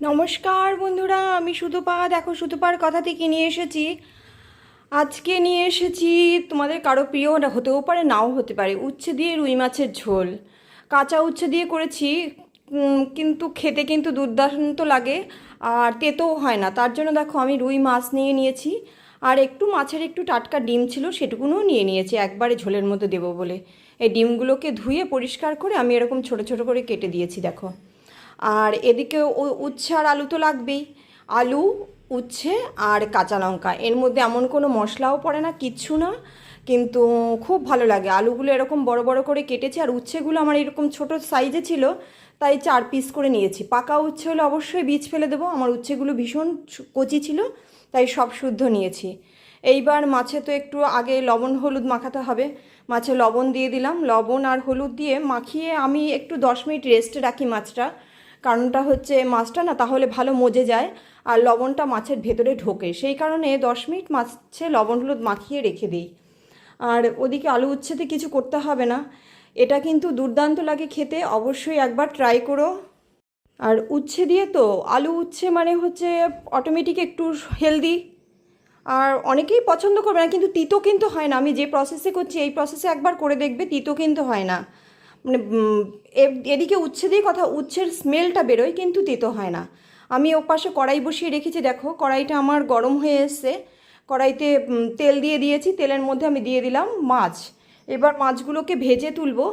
নমস্কার বন্ধুরা, আমি সুতপা। দেখো, সুতপার কথা থেকে নিয়ে এসেছি। আজকে নিয়ে এসেছি তোমাদের কারও প্রিয় হতেও পারে, নাও হতে পারে, উচ্ছে দিয়ে রুই মাছের ঝোল। কাঁচা উচ্ছে দিয়ে করেছি কিন্তু খেতে কিন্তু দুর্দান্ত লাগে, আর তেতেও হয় না। তার জন্য দেখো, আমি রুই মাছ নিয়ে নিয়েছি, আর একটু মাছের একটু টাটকা ডিম ছিল, সেটুকুনও নিয়ে নিয়েছি, একবারে ঝোলের মধ্যে দেবো বলে। এই ডিমগুলোকে ধুয়ে পরিষ্কার করে আমি এরকম ছোট ছোট করে কেটে দিয়েছি, দেখো। আর এদিকে উচ্ছে আর আলু তো লাগবেই। আলু, উচ্ছে আর কাঁচা লঙ্কা। এর মধ্যে এমন কোনো মশলাও পড়ে না, কিচ্ছু না, কিন্তু খুব ভালো লাগে। আলুগুলো এরকম বড় বড় করে কেটেছি আর উচ্ছেগুলো আমার এরকম ছোট সাইজে ছিল, তাই চার পিস করে নিয়েছি। পাকা উচ্ছে হলে অবশ্যই বীজ ফেলে দেবো, আমার উচ্ছেগুলো ভীষণ কচি ছিল, তাই সব শুদ্ধ নিয়েছি। এইবার মাছে তো একটু আগে লবণ, হলুদ মাখাতে হবে। মাছে লবণ দিয়ে দিলাম। লবণ আর হলুদ দিয়ে মাখিয়ে আমি একটু দশ মিনিট রেস্টে রাখি মাছটা। কারণটা হচ্ছে মাছটা না তাহলে ভালো মজে যায় আর লবণটা মাছের ভেতরে ঢোকে। সেই কারণে দশ মিনিট মাছে লবণ হলুদ মাখিয়ে রেখে দিই। আর ওদিকে আলু উচ্ছেতে কিছু করতে হবে না। এটা কিন্তু দুর্দান্ত লাগে খেতে, অবশ্যই একবার ট্রাই করো। আর উচ্ছে দিয়ে তো, আলু উচ্ছে মানে হচ্ছে অটোমেটিক একটু হেলদি আর অনেকেই পছন্দ করবে না, কিন্তু তিতো কিন্তু হয় না। আমি যে প্রসেসে করছি, এই প্রসেসে একবার করে দেখবে, তিতো কিন্তু হয় না। মানে এদিকে উচ্ছে দিয়ে কথা, উচ্ছের স্মেলটা বেরোয়, কিন্তু তিতো হয় না। আমি ও পাশে কড়াই বসিয়ে রেখেছি, দেখো, কড়াইটা আমার গরম হয়ে এসছে। কড়াইতে তেল দিয়ে দিয়েছি, তেলের মধ্যে আমি দিয়ে দিলাম মাছ। এবার মাছগুলোকে ভেজে তুলবো।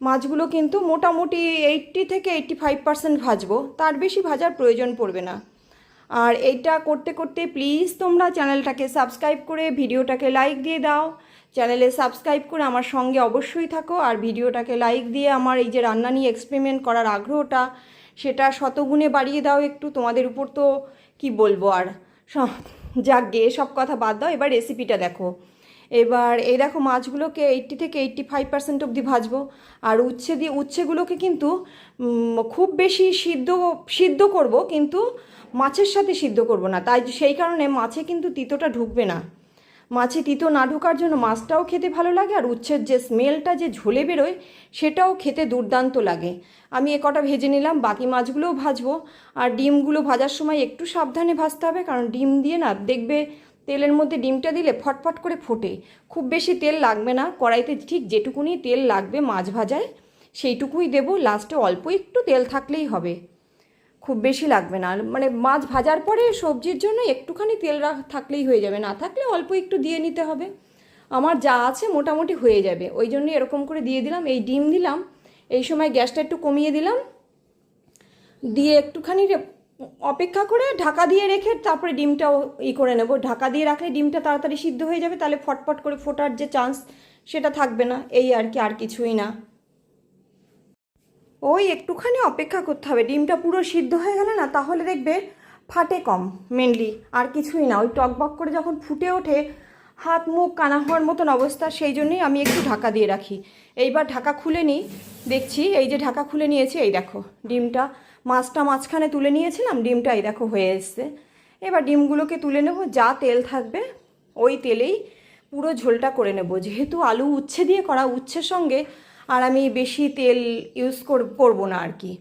মাছগুলো কিন্তু মোটামুটি এইট্টি থেকে এইট্টি ফাইভ পার্সেন্ট ভাজবো। তার বেশি ভাজার প্রয়োজন পড়বে না। আর এইটা করতে করতে প্লিজ তোমরা চ্যানেলটাকে সাবস্ক্রাইব করে ভিডিওটাকে লাইক দিয়ে দাও। চ্যানেলে সাবস্ক্রাইব করে আমার সঙ্গে অবশ্যই থাকো আর ভিডিওটাকে লাইক দিয়ে আমার এই যে রান্না নিয়ে এক্সপেরিমেন্ট করার আগ্রহটা, সেটা শতগুণে বাড়িয়ে দাও একটু। তোমাদের উপর তো কি বলব আর? যাক গে সব কথা বাদ দাও। এবার রেসিপিটা দেখো। এবার এই দেখো মাছগুলোকে এইট্টি থেকে এইট্টি ফাইভ পার্সেন্ট অবধি ভাজবো। আর উচ্ছে দিয়ে, উচ্ছেগুলোকে কিন্তু খুব বেশি সিদ্ধ সিদ্ধ করব, কিন্তু মাছের সাথে সিদ্ধ করব না। তাই, সেই কারণে মাছে কিন্তু তিতোটা ঢুকবে না। মাছে তিতো না ঢোকার জন্য মাছটাও খেতে ভালো লাগে আর উচ্ছের যে স্মেলটা যে ঝোলে বেরোয়, সেটাও খেতে দুর্দান্ত লাগে। আমি এ কটা ভেজে নিলাম, বাকি মাছগুলোও ভাজবো। আর ডিমগুলো ভাজার সময় একটু সাবধানে ভাজতে হবে, কারণ ডিম দিয়ে না দেখবে তেলের মধ্যে ডিমটা দিলে ফটফট করে ফোটে। খুব বেশি তেল লাগবে না, কড়াইতে ঠিক যেটুকুনি তেল লাগবে মাছ ভাজায়, সেইটুকুই দেবো, লাস্টে অল্প একটু তেল থাকলেই হবে। খুব বেশি লাগবে না। মানে মাছ ভাজার পরে সবজির জন্য একটুখানি তেল থাকলেই হয়ে যাবে। না থাকলে অল্প একটু দিয়ে নিতে হবে। আমার যা আছে মোটামুটি হয়ে যাবে। ওই জন্য এরকম করে দিয়ে দিলাম। এই ডিম দিলাম। এই সময় গ্যাসটা একটু কমিয়ে দিলাম। দিয়ে একটুখানি অপেক্ষা করে ঢাকা দিয়ে রেখে তারপরে ডিমটাও ই করে নেব। ঢাকা দিয়ে রাখলে ডিমটা তাড়াতাড়ি সিদ্ধ হয়ে যাবে। তাহলে ফটফট করে ফোটার যে চান্স সেটা থাকবে না। এই আর কি, আর কিছুই না। ওই একটুখানি অপেক্ষা করতে হবে। ডিমটা পুরো সিদ্ধ হয়ে গেলে না, তাহলে দেখবে ফাটে কম মেনলি আর কিছুই না, ওই টকবক করে যখন ফুটে ওঠে, হাত, মুখ, কানা হওয়ার মতন অবস্থা, সেই জন্যই আমি একটু ঢাকা দিয়ে রাখি। এইবার ঢাকা খুলে নিই, দেখছি এই যে ঢাকা খুলে নিয়েছি, এই দেখো, ডিমটা মাছটা মাঝখানে তুলে নিয়েছিলাম, ডিমটা এই দেখো হয়ে এসছে। এবার ডিমগুলোকে তুলে নেব, যা তেল থাকবে, ওই তেলেই পুরো ঝোলটা করে নেব। যেহেতু আলু উচ্ছে দিয়ে করা, উচ্ছের সঙ্গে আর আমি বেশি তেল ইউজ করব না আর কি।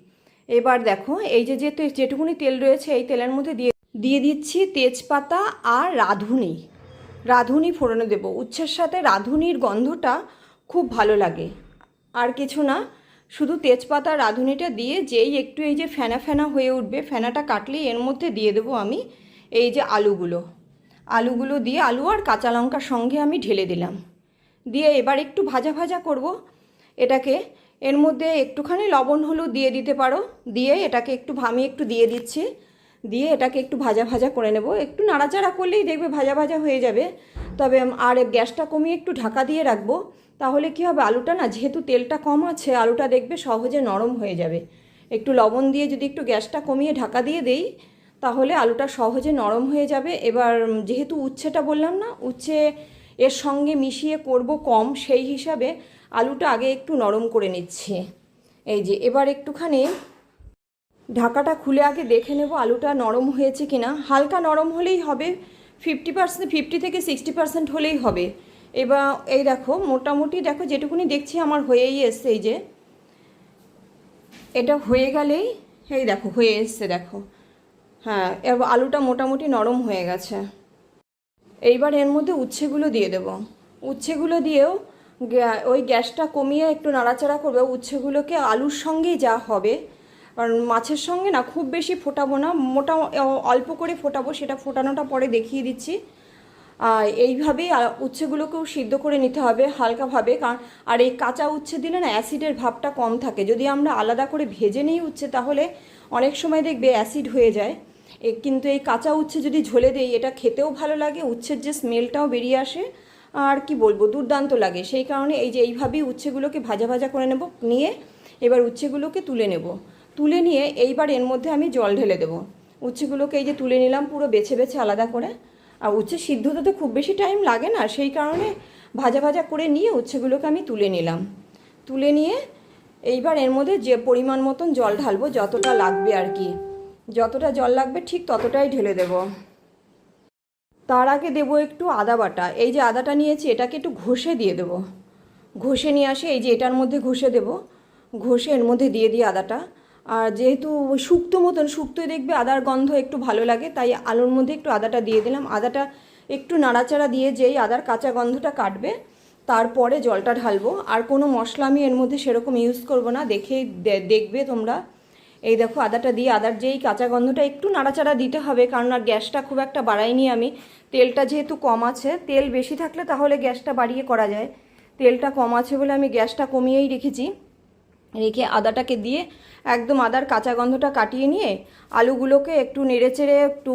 এবার দেখো, এই যে যেহেতু যেটুকুনি তেল রয়েছে, এই তেলের মধ্যে দিয়ে দিয়ে দিচ্ছি তেজপাতা আর রাঁধুনি। রাঁধুনি ফোড়নে দেবো। উচ্ছের সাথে রাঁধুনির গন্ধটা খুব ভালো লাগে। আর কিছু না, শুধু তেজপাতা রাঁধুনিটা দিয়ে যেই একটু এই যে ফেনা ফেনা হয়ে উঠবে, ফেনাটা কাটলেই এর মধ্যে দিয়ে দেবো আমি এই যে আলুগুলো। আলুগুলো দিয়ে আলু আর কাঁচা লঙ্কার সঙ্গে আমি ঢেলে দিলাম। দিয়ে এবার একটু ভাজা ভাজা করব। এটাকে এর মধ্যে একটুখানি লবণ হলুদ দিয়ে দিতে পারো। দিয়ে এটাকে একটু আমি একটু দিয়ে দিচ্ছি। দিয়ে এটাকে একটু ভাজা ভাজা করে নেব। একটু নাড়াচাড়া করলেই দেখবে ভাজা ভাজা হয়ে যাবে। তবে আর গ্যাসটা কমিয়ে একটু ঢাকা দিয়ে রাখব। তাহলে কি হবে? আলুটা না, যেহেতু তেলটা কম আছে, আলুটা দেখবে সহজে নরম হয়ে যাবে। একটু লবণ দিয়ে যদি একটু গ্যাসটা কমিয়ে ঢাকা দিয়ে দেই, তাহলে আলুটা সহজে নরম হয়ে যাবে। এবার যেহেতু উচ্ছেটা বললাম না, উচ্ছে এর সঙ্গে মিশিয়ে করব কম, সেই হিসাবে আলুটা আগে একটু নরম করে নিচ্ছি। এই যে, এবার একটুখানি ঢাকাটা খুলে আগে দেখে নেব আলুটা নরম হয়েছে কিনা। হালকা নরম হলেই হবে ফিফটি পার্সেন্ট ফিফটি থেকে সিক্সটি পার্সেন্ট হলেই হবে। এবার এই দেখো, মোটামুটি দেখো, যেটুকুনি দেখছি আমার হয়েই এসছে, এই যে। এটা হয়ে গেলেই, এই দেখো, হয়ে এসছে, দেখো। হ্যাঁ এবার আলুটা মোটামুটি নরম হয়ে গেছে। এইবার এর মধ্যে উচ্ছেগুলো দিয়ে দেবো। উচ্ছেগুলো দিয়েও ওই গ্যাসটা কমিয়ে একটু নাড়াচাড়া করবে। উচ্ছেগুলোকে আলুর সঙ্গেই যা হবে, কারণ মাছের সঙ্গে না খুব বেশি ফোটাবো না, মোটা অল্প করে ফোটাবো, সেটা ফোটানোটা পরে দেখিয়ে দিচ্ছি। এইভাবেই উচ্ছেগুলোকেও সিদ্ধ করে নিতে হবে হালকাভাবে, কারণ, আর এই কাঁচা উচ্ছে দিলে না অ্যাসিডের ভাবটা কম থাকে। যদি আমরা আলাদা করে ভেজে নিই উচ্ছে, তাহলে অনেক সময় দেখবে অ্যাসিড হয়ে যায়। কিন্তু এই কাঁচা উচ্ছে যদি ঝোলে দেই, এটা খেতেও ভালো লাগে, উচ্ছের যে স্মেলটাও বেরিয়ে আসে, আর কি বলব, দুর্দান্ত লাগে। সেই কারণে এই যে এইভাবেই উচ্ছেগুলোকে ভাজা ভাজা করে নেব, নিয়ে এবার উচ্ছেগুলোকে তুলে নেব। তুলে নিয়ে এইবার এর মধ্যে আমি জল ঢেলে দেবো। উচ্ছেগুলোকে এই যে তুলে নিলাম পুরো বেছে বেছে আলাদা করে। আর উচ্ছে সিদ্ধ হতে তো খুব বেশি টাইম লাগে না, সেই কারণে ভাজা ভাজা করে নিয়ে উচ্ছেগুলোকে আমি তুলে নিলাম। তুলে নিয়ে এইবার এর মধ্যে যে পরিমাণ মতন জল ঢালবো, যতটা লাগবে আর কি। যতটা জল লাগবে ঠিক ততটাই ঢেলে দেব। তার আগে দেবো একটু আদা বাটা। এই যে আদাটা নিয়েছি, এটাকে একটু ঘষে দিয়ে দেবো। ঘষে নিয়ে আসে, এই যে এটার মধ্যে ঘষে দেবো। ঘষে এর মধ্যে দিয়ে দিই আদাটা। আর যেহেতু শুক্তো মতন শুক্তোয় দেখবে আদার গন্ধ একটু ভালো লাগে, তাই আলুর মধ্যে একটু আদাটা দিয়ে দিলাম। আদাটা একটু নাড়াচাড়া দিয়ে যেই আদার কাঁচা গন্ধটা কাটবে, তারপরে জলটা ঢালবো। আর কোনো মশলা আমি এর মধ্যে সেরকম ইউজ করব না দেখে দেখবে তোমরা। এই দেখো আদাটা দিয়ে, আদার যেই কাঁচা গন্ধটা একটু নাড়াচাড়া দিতে হবে, কারণ আর গ্যাসটা খুব একটা বাড়াইনি আমি। তেলটা যেহেতু কম আছে, তেল বেশি থাকলে তাহলে গ্যাসটা বাড়িয়ে করা যায়। তেলটা কম আছে বলে আমি গ্যাসটা কমিয়েই রেখেছি। রেখে আদাটাকে দিয়ে একদম আদার কাঁচা গন্ধটা কাটিয়ে নিয়ে আলুগুলোকে একটু নেড়েচেড়ে একটু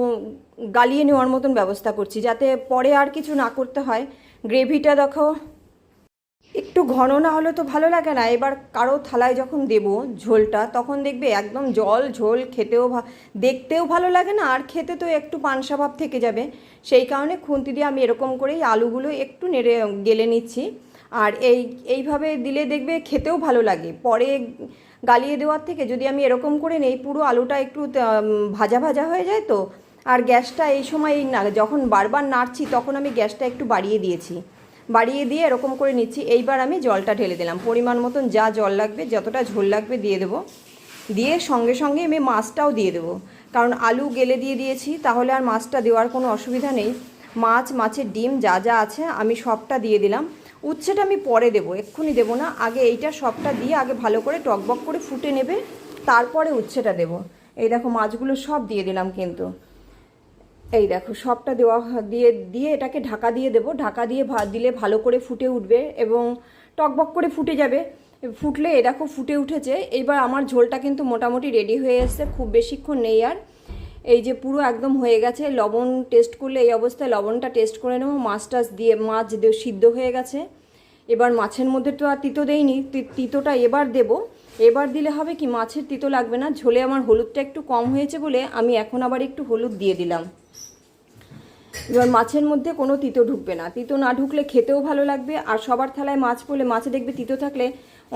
গালিয়ে নেওয়ার মতন ব্যবস্থা করছি, যাতে পরে আর কিছু না করতে হয়। গ্রেভিটা দেখো একটু ঘন না হলে তো ভালো লাগে না। এবার কারও থালায় যখন দেব ঝোলটা, তখন দেখবে একদম জল, ঝোল খেতেও দেখতেও ভালো লাগে না, আর খেতে তো একটু পানসা ভাব থেকে যাবে। সেই কারণে খুন্তি দিয়ে আমি এরকম করেই আলুগুলো একটু নেড়ে, গেলে নিচ্ছি। আর এই, এইভাবে দিলে দেখবে খেতেও ভালো লাগে। পরে গালিয়ে দেওয়ার থেকে যদি আমি এরকম করে নেই, পুরো আলুটা একটু ভাজা ভাজা হয়ে যায় তো। আর গ্যাসটা এই সময় না, যখন বারবার নাড়ছি, তখন আমি গ্যাসটা একটু বাড়িয়ে দিয়েছি। বাড়িয়ে দিয়ে এরকম করে নিচ্ছি। এইবার আমি জলটা ঢেলে দিলাম। পরিমাণ মতন যা জল লাগবে, যতটা ঝোল লাগবে দিয়ে দেবো। দিয়ে সঙ্গে সঙ্গে আমি মাছটাও দিয়ে দেবো। কারণ আলু গেলে দিয়ে দিয়েছি, তাহলে আর মাছটা দেওয়ার কোনো অসুবিধা নেই। মাছ, মাছের ডিম যা যা আছে, আমি সবটা দিয়ে দিলাম। উচ্ছেটা আমি পরে দেবো, এক্ষুনি দেবো না। আগে এইটা সবটা দিয়ে আগে ভালো করে টকবক করে ফুটে নেবে, তারপরে উচ্ছেটা দেবো। এই দেখো, মাছগুলো সব দিয়ে দিলাম কিন্তু। এই দেখো, সবটা দেওয়া দিয়ে দিয়ে এটাকে ঢাকা দিয়ে দেবো। ঢাকা দিয়ে দিলে ভালো করে ফুটে উঠবে এবং টকবক করে ফুটে যাবে। ফুটলে এ দেখো ফুটে উঠেছে। এইবার আমার ঝোলটা কিন্তু মোটামুটি রেডি হয়ে এসছে, খুব বেশিক্ষণ নেই আর। এই যে পুরো একদম হয়ে গেছে। লবণ টেস্ট করলে এই অবস্থায় লবণটা টেস্ট করে নেব। মাছ টাছ দিয়ে, মাছ সিদ্ধ হয়ে গেছে। এবার মাছের মধ্যে তো আর তিতো দেইনি। তিতোটা এবার দেব। এবার দিলে হবে কি, মাছের তিতো লাগবে না। ঝোলে আমার হলুদটা একটু কম হয়েছে বলে আমি এখন আবার একটু হলুদ দিয়ে দিলাম। এবার মাছের মধ্যে কোনো তিতো ঢুকবে না। তিতো না ঢুকলে খেতেও ভালো লাগবে, আর সবার থালায় মাছ পড়লে মাছে দেখবে তিতো থাকলে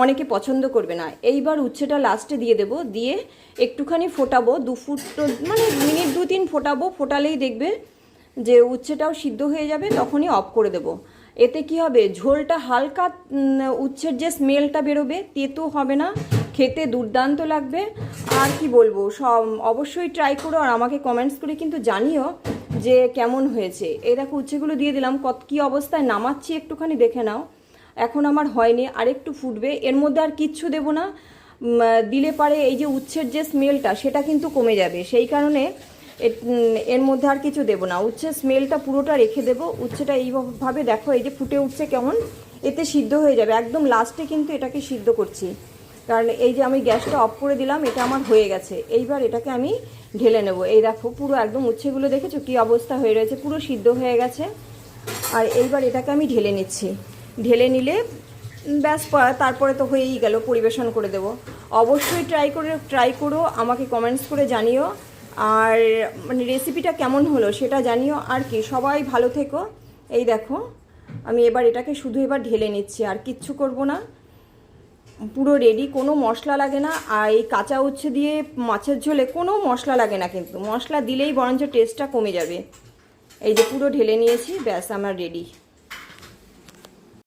অনেকে পছন্দ করবে না। এইবার উচ্ছেটা লাস্টে দিয়ে দেবো, দিয়ে একটুখানি ফোটাবো, দু ফুট মানে মিনিট দু তিন ফোটাবো, ফোটালেই দেখবে যে উচ্ছেটাও সিদ্ধ হয়ে যাবে, তখনই অফ করে দেবো। এতে কি হবে? ঝোলটা হালকা উচ্ছের যে স্মেলটা বেরোবে, তেতো হবে না, খেতে দুর্দান্ত লাগবে। আর কি বলব, সব অবশ্যই ট্রাই করো, আর আমাকে কমেন্টস করে কিন্তু জানিও যে কেমন হয়েছে। এই দেখো উচ্ছেগুলো দিয়ে দিলাম, কত কী অবস্থায় নামাচ্ছি একটুখানি দেখে নাও। এখন আমার হয়নি আর একটু ফুটবে। এর মধ্যে আর কিচ্ছু দেবো না। দিলে পারে এই যে উচ্ছের যে স্মেলটা, সেটা কিন্তু কমে যাবে। সেই কারণে এর মধ্যে আর কিছু দেবো না। উচ্ছের স্মেলটা পুরোটা রেখে দেবো। উচ্ছেটা এইভাবে দেখো, এই যে ফুটে উঠছে কেমন, এতে সিদ্ধ হয়ে যাবে। একদম লাস্টে কিন্তু এটাকে সিদ্ধ করছি। কারণ এই যে আমি গ্যাসটা অফ করে দিলাম, এটা আমার হয়ে গেছে। এইবার এটাকে আমি ঢেলে নেব। এই দেখো, পুরো একদম উচ্ছেগুলো দেখেছ? কী অবস্থা হয়ে রয়েছে? পুরো সিদ্ধ হয়ে গেছে। আর এইবার এটাকে আমি ঢেলে নিচ্ছি। ঢেলে নিলে ব্যাস তারপরে তো হয়েই গেল, পরিবেশন করে দেব। অবশ্যই ট্রাই করে ট্রাই করো, আমাকে কমেন্টস করে জানিও। আর মানে রেসিপিটা কেমন হলো সেটা জানিও। আর কি, সবাই ভালো থেকো। এই দেখো, আমি এবার এটাকে শুধু এবার ঢেলে নিচ্ছি, আর কিচ্ছু করব না। পুরো রেডি কোনো মশলা লাগে না। আর এই কাঁচা উচ্ছে দিয়ে মাছের ঝোলে কোনো মশলা লাগে না কিন্তু। মশলা দিলেই বরঞ্চ টেস্টটা কমে যাবে। এই যে পুরো ঢেলে নিয়েছি, ব্যাস, আমার রেডি